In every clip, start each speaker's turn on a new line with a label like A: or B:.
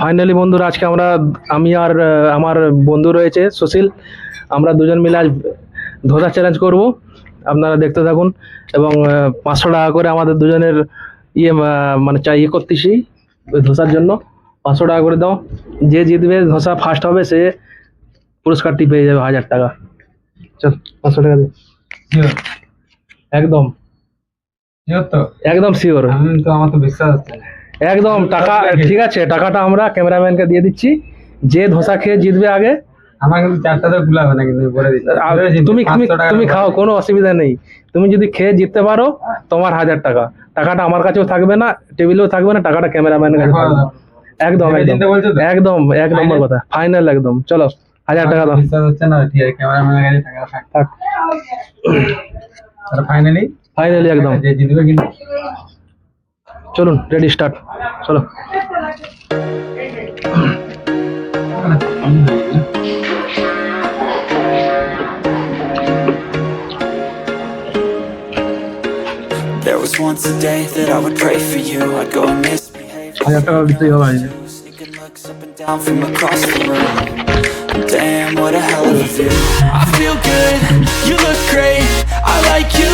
A: Finally বন্ধুরা আজকে আমরা আমি আর আমার বন্ধু রয়েছে সুশীল। আমরা দুজন মিলে আজ ধোসা চ্যালেঞ্জ করব। আপনারা দেখতে থাকুন এবং পাঁচশো টাকা করে আমাদের দুজনের ইয়ে মানে চাই ইয়ে করতেছি ওই ধোসার জন্য। পাঁচশো টাকা করে দাও। যে জিতবে ধোসা ফার্স্ট হবে সে পুরস্কারটি পেয়ে যাবে হাজার টাকা। চল পাঁচশো টাকা একদম।
B: তো।
A: একদম শিওর
B: আমি তো আমার তো বিশ্বাস হচ্ছে না।
A: একদম টাকা ঠিক আছে টাকাটা আমরা ক্যামেরাম্যানকে দিয়ে দিচ্ছি। যে ধোসা খেয়ে জিতবে আগে।
B: আমার কিন্তু চারটা তো গুলাবে না কিন্তু বলে দিচ্ছি।
A: আর
B: বলে দিচ্ছি,
A: তুমি তুমি
B: 500 টাকা
A: তুমি
B: করে।
A: খাও কোনো অসুবিধা নেই। তুমি যদি খেয়ে জিততে পারো তোমার হাজার টাকা। টাকাটা আমার কাছেও থাকবে না টেবিলেও থাকবে না টাকাটা ক্যামেরাম্যানের কাছে থাকবে। একদম একদম? একদম এক নম্বর কথা ফাইনাল একদম। চলো হাজার টাকা দাও।
B: বিশ্বাস হচ্ছে না ঠিক আছে ক্যামেরাম্যানের কাছে টাকা থাক।
A: থাক।
B: ফাইনালি
A: ফাইনালি একদম।
B: যে জিতবে কিন্তু।
A: চলুন রেডি স্টার্ট চলো
C: There was once a day that I would pray for you I'd go and misbehave
A: হাজার টাকা দিতেই হবে আজকে।
C: Sneaking looks up and down from across the room Damn, what a hell of a view I feel good, you look great I like you,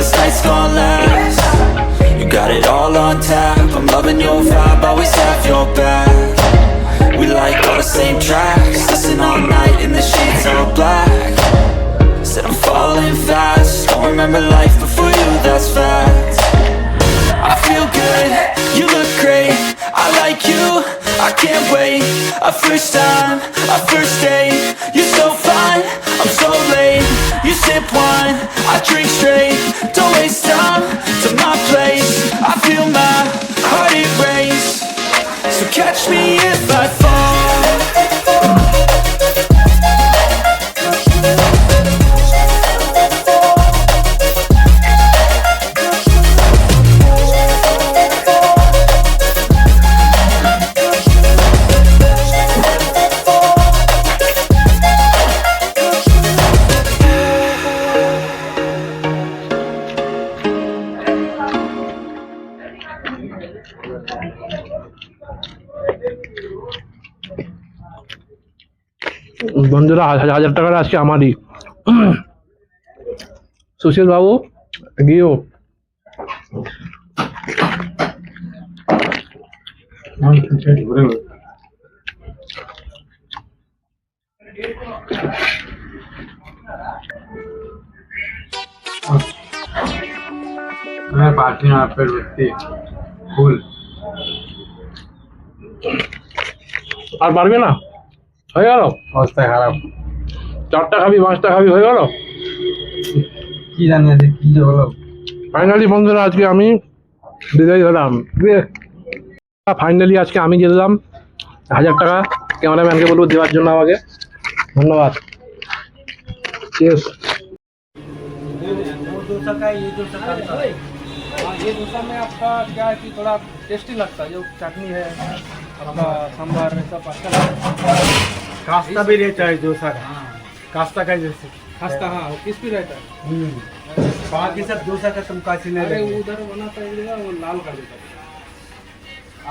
C: this night's gonna last. You got it all on tap. I'm loving your vibe, always have your back. We like all the same tracks, listen all night in the sheets all black. Said I'm falling fast, don't remember life before you, that's fact. I feel good, you look great, I like you, I can't wait A first time, a first date, I drink straight, don't waste time to my place. I feel my heart erase, so catch me if I
A: বন্ধুরা হাজার হাজার টাকাটা আজকে আমারই সুশীল বাবু গিয়েও
B: আমার তো পেট ভরে গেল। मैं पार्टी में आप पेट भरती फुल
A: আর পারবে না হয়ে গেল
B: অবস্থা খারাপ
A: চারটা খাবি পাঁচটা খাবি হয়ে গেল
B: কি জানি আছে কি যে হলো
A: ফাইনালি বন্ধুরা আজকে আমি বিদায় হলাম ফাইনালি আজকে আমি জিতলাম হাজার টাকা ক্যামেরাম্যানকে বলবো দেওয়ার জন্য আমাকে ধন্যবাদ Cheers.
D: डोसा का ये डोसा का हाँ ये डोसा में आपका क्या है कि थोड़ा टेस्टी लगता है जो चटनी है
E: कास्ता भी रहता है डोसा का कास्ता का जैसे
D: खास्ता हाँ वो क्रिस्पी रहता है
E: बाकी सब डोसा का तुम काशी नहीं
D: अरे
E: रहेंगे।
D: उधर बनाता है वो लाल कर देता है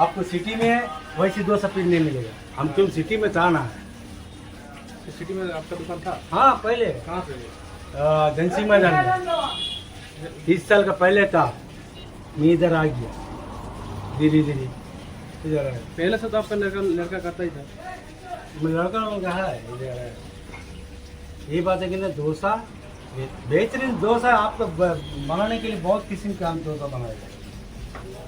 E: आपको सिटी में वैसी डोसा पीस नहीं मिलेगा हम तुम सिटी में था ना
D: तो सिटी में आपका दुकान था
E: हाँ पहले
D: कहाँ पे
E: अ, धनसी मैदान में तीस साल का पहले था मैं इधर आ गया धीरे धीरे इधर
D: पहले से तो आपका लड़का लड़का करता ही था।
E: लड़का लोगों का है? इधर आया ये बात है कि ना डोसा बेहतरीन डोसा आपको बनाने के लिए बहुत किस्म का हम डोसा बनाएगा